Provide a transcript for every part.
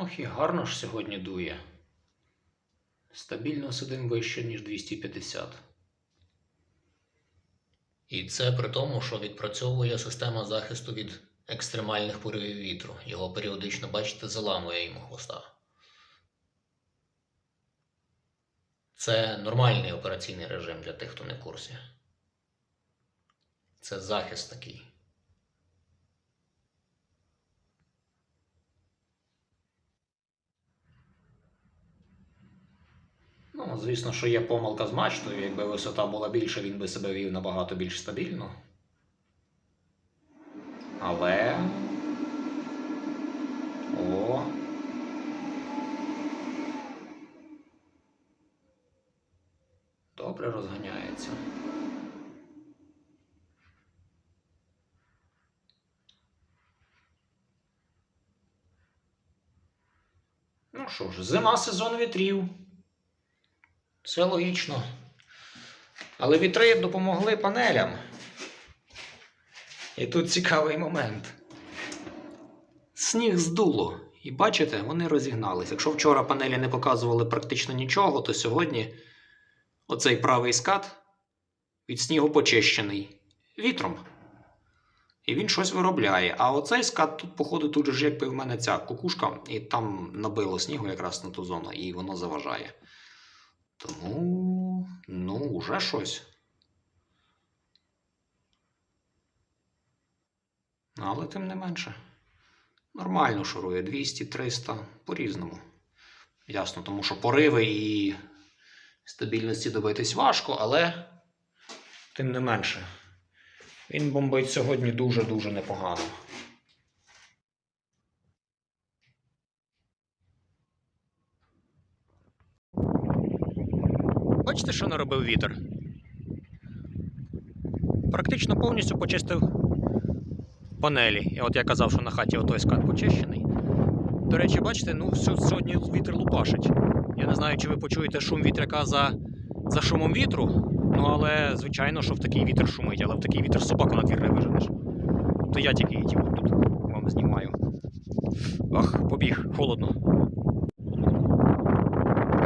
Ох і гарно ж сьогодні дує. Стабільно сидим вище, ніж 250. І це при тому, що відпрацьовує система захисту від екстремальних поривів вітру. Його періодично, бачите, заламує йому хвоста. Це нормальний операційний режим для тих, хто не в курсі. Це захист такий. Ну, звісно, що є помилка з мачтою. Якби висота була більша, він би себе вів набагато більш стабільно. Але. О. Добре розганяється. Ну що ж, зима сезон вітрів. Все логічно. Але вітри допомогли панелям. І тут цікавий момент. Сніг здуло. І бачите, вони розігнались. Якщо вчора панелі не показували практично нічого, то сьогодні оцей правий скат від снігу почищений вітром. І він щось виробляє. А оцей скат тут, походу, тут же якби в мене ця кукушка, і там набило снігу якраз на ту зону, і воно заважає. Тому, ну, вже щось. Але тим не менше. Нормально шурує 200-300 по-різному. Ясно, тому що пориви і стабільності добитись важко, але тим не менше. Він бомбить сьогодні дуже-дуже непогано. Бачите, що наробив вітер? Практично повністю почистив панелі. І от я казав, що на хаті отой скат почищений. До речі, бачите, ну сьогодні вітер лупашить. Я не знаю, чи ви почуєте шум вітряка за, за шумом вітру. Ну, але звичайно, що в такий вітер шумить, але в такий вітер собаку на двір не виженеш. То я тільки її тут вам знімаю. Ах, побіг, холодно.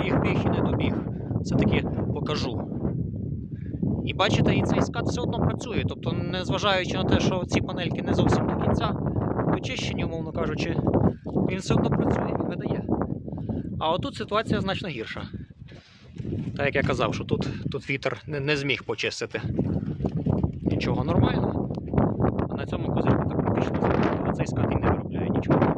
Біг, біг і не добіг. Все-таки покажу. І бачите, і цей скат все одно працює. Тобто, незважаючи на те, що ці панельки не зовсім до кінця дочищені, умовно кажучи, він все одно працює і видає. А отут ситуація значно гірша. Так як я казав, що тут, тут вітер не, не зміг почистити. Нічого нормально. А на цьому козирку так практично. Цей скат і не виробляє нічого.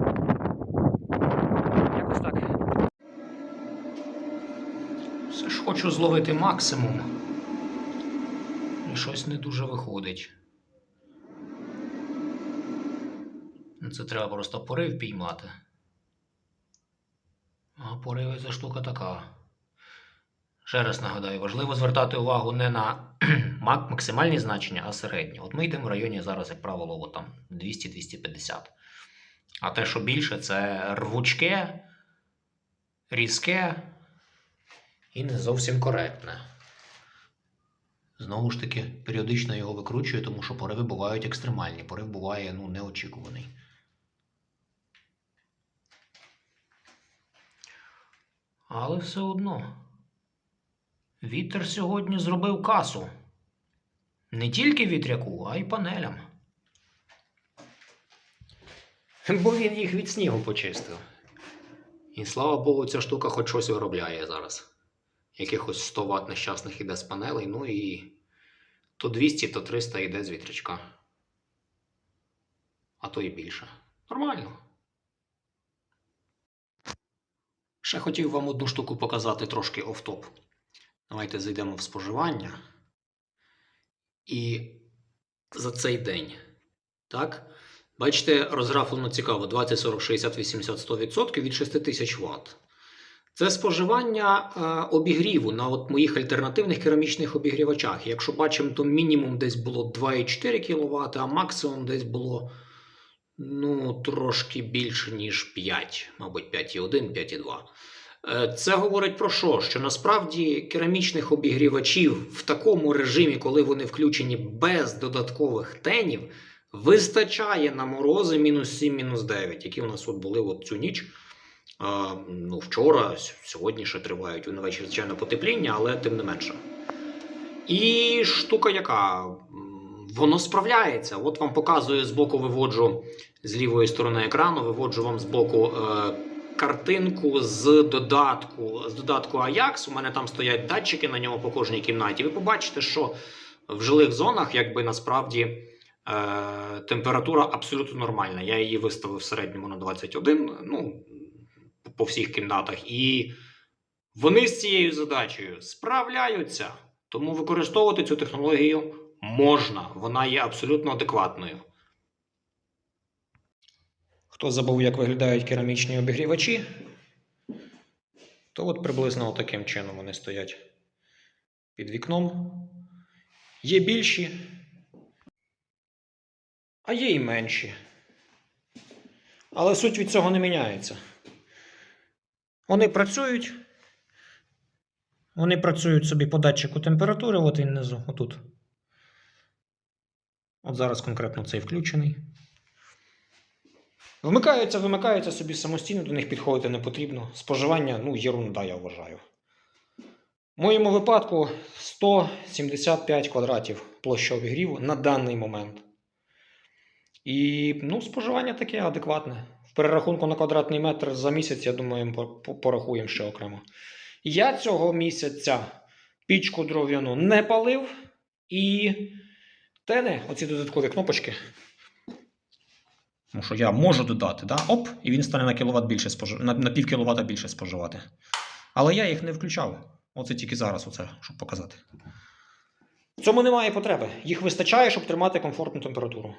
Все ж хочу зловити максимум. І щось не дуже виходить. Ну, Це треба просто порив піймати. А пориви це штука така. Ще раз нагадаю, важливо звертати увагу не на максимальні значення, а середні. От ми йдемо в районі зараз, як правило, от там 200-250. А те, що більше, це рвучке, різке і не зовсім коректне. Знову ж таки, періодично його викручую, тому що пориви бувають екстремальні. Порив буває ну, неочікуваний. Але все одно. Вітер сьогодні зробив касу. Не тільки вітряку, а й панелям. Бо він їх від снігу почистив. І слава Богу, ця штука хоч щось виробляє зараз. Якихось 100 Вт нещасних іде з панелей, ну і то 200, то 300 йде з вітрячка. А то і більше. Нормально. Ще хотів вам одну штуку показати трошки офтоп. Давайте зайдемо в споживання. І за цей день. Так? Бачите, розграфлено цікаво: 20, 40, 60, 80, 100% від 6000 Вт. Це споживання е, обігріву на от моїх альтернативних керамічних обігрівачах. Якщо бачимо, то мінімум десь було 2,4 кВт, а максимум десь було ну, трошки більше, ніж 5, мабуть, 5,1, 5,2. Е, Це говорить про що? Що насправді керамічних обігрівачів в такому режимі, коли вони включені без додаткових тенів, вистачає на морози мінус 7, мінус 9, які у нас от були от цю ніч. Ну, вчора, сьогодні ще тривають. Ввечері, звичайно, потепління, але тим не менше. І штука яка? Воно справляється. От вам показую збоку виводжу з лівої сторони екрану, виводжу вам збоку е, картинку з додатку, з додатку Ajax. У мене там стоять датчики на ньому по кожній кімнаті. Ви побачите, що в жилих зонах, якби насправді е, температура абсолютно нормальна. Я її виставив в середньому на 21, ну, по всіх кімнатах. І вони з цією задачею справляються. Тому використовувати цю технологію можна. Вона є абсолютно адекватною. Хто забув, як виглядають керамічні обігрівачі, то от приблизно таким чином вони стоять під вікном. Є більші, а є і менші. Але суть від цього не міняється. Вони працюють. Вони працюють собі по датчику температури, от він внизу, отут. От зараз конкретно цей включений. Вмикаються, вимикаються собі самостійно, до них підходити не потрібно. Споживання, ну, єрунда, я вважаю. В моєму випадку 175 квадратів площа обігріву на даний момент. І ну, споживання таке адекватне. Перерахунку на квадратний метр за місяць, я думаю, по- по- порахуємо ще окремо. Я цього місяця пічку дров'яну не палив і тени, оці додаткові кнопочки. Тому що я можу додати, да? оп, і він стане на кіловат більше спожив... на, на пів кіловата більше споживати. Але я їх не включав. Оце тільки зараз, оце, щоб показати. В цьому немає потреби. Їх вистачає, щоб тримати комфортну температуру.